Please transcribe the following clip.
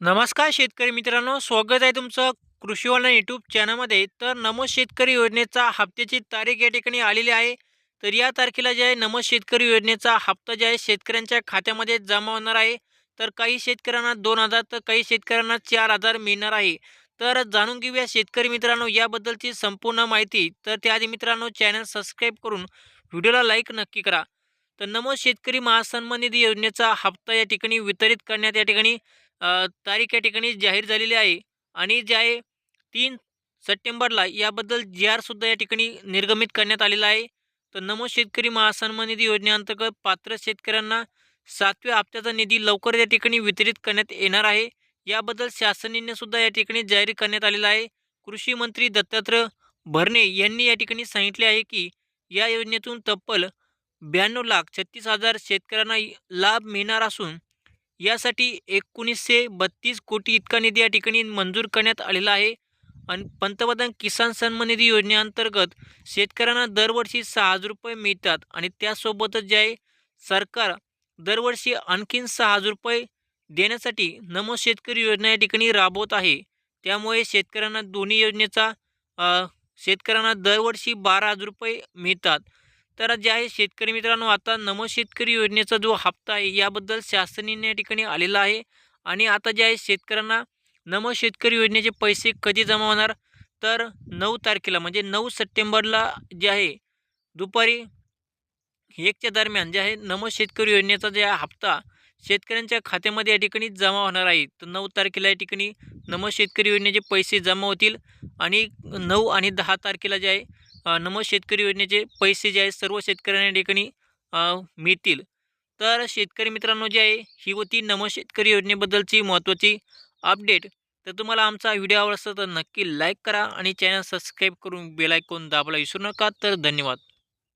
नमस्कार शेतकरी मित्रांनो स्वागत आहे तुमचं कृषीवाला यूट्यूब चॅनलमध्ये तर नमो शेतकरी योजनेचा हप्त्याची तारीख या ठिकाणी आलेली आहे. तर या तारखेला जे आहे नमो शेतकरी योजनेचा हप्ता जे आहे शेतकऱ्यांच्या खात्यामध्ये जमा होणार आहे. तर काही शेतकऱ्यांना दोन हजार तर काही शेतकऱ्यांना चार हजार मिळणार आहे. तर जाणून घेऊया शेतकरी मित्रांनो याबद्दलची संपूर्ण माहिती. तर त्याआधी मित्रांनो चॅनल सबस्क्राईब करून व्हिडिओला लाईक नक्की करा. तर नमो शेतकरी महासन्मान निधी योजनेचा हप्ता या ठिकाणी वितरित करण्यात या ठिकाणी तारीख या ठिकाणी जाहीर झालेली आहे आणि जे आहे तीन सप्टेंबरला याबद्दल जी आरसुद्धा या ठिकाणी निर्गमित करण्यात आलेला आहे. तर नमो शेतकरी महासन्मान निधी योजनेअंतर्गत पात्र शेतकऱ्यांना सातव्या हप्त्याचा निधी लवकर या ठिकाणी वितरित करण्यात येणार आहे. याबद्दल शासनाने सुद्धा या ठिकाणी जाहीर करण्यात आलेला आहे. कृषी मंत्री दत्तात्रय भरणे यांनी या ठिकाणी सांगितले आहे की या योजनेतून तब्बल ब्याण्णव लाख छत्तीस हजार शेतकऱ्यांना लाभ मिळणार असून यासाठी एकोणीसशे बत्तीस कोटी इतका निधी या ठिकाणी मंजूर करण्यात आलेला आहे. आणि पंतप्रधान किसान सन्मान निधी योजनेअंतर्गत शेतकऱ्यांना दरवर्षी सहा हजार रुपये मिळतात आणि त्यासोबतच जे आहे सरकार दरवर्षी आणखीन सहा हजार रुपये देण्यासाठी नमो शेतकरी योजना या ठिकाणी राबवत आहे. त्यामुळे शेतकऱ्यांना दोन्ही योजनेचा शेतकऱ्यांना दरवर्षी बारा हजार रुपये मिळतात. तर जे आहे शेतकरी मित्रांनो आता नमो शेतकरी योजनेचा जो हप्ता आहे याबद्दल शासनाने या ठिकाणी आलेला आहे. आणि आता जे आहे शेतकऱ्यांना नमो शेतकरी योजनेचे पैसे कधी जमा होणार? तर नऊ तारखेला म्हणजे नऊ सप्टेंबरला जे आहे दुपारी एकच्या दरम्यान जे आहे नमो शेतकरी योजनेचा जे आहे हप्ता शेतकऱ्यांच्या खात्यामध्ये या ठिकाणी जमा होणार आहे. तर नऊ तारखेला या ठिकाणी नमो शेतकरी योजनेचे पैसे जमा होतील. आणि नऊ आणि दहा तारखेला जे आहे नमो शेतकरी योजनेचे पैसे जे आहेत सर्व शेतकऱ्यांना ठिकाणी मिळतील. तर शेतकरी मित्रांनो जे आहे ही होती नमो शेतकरी योजनेबद्दलची महत्त्वाची अपडेट. तर तुम्हाला आमचा व्हिडिओ आवडला तर नक्की लाईक करा आणि चॅनल सबस्क्राईब करून बेल दाबायला विसरू नका. तर धन्यवाद.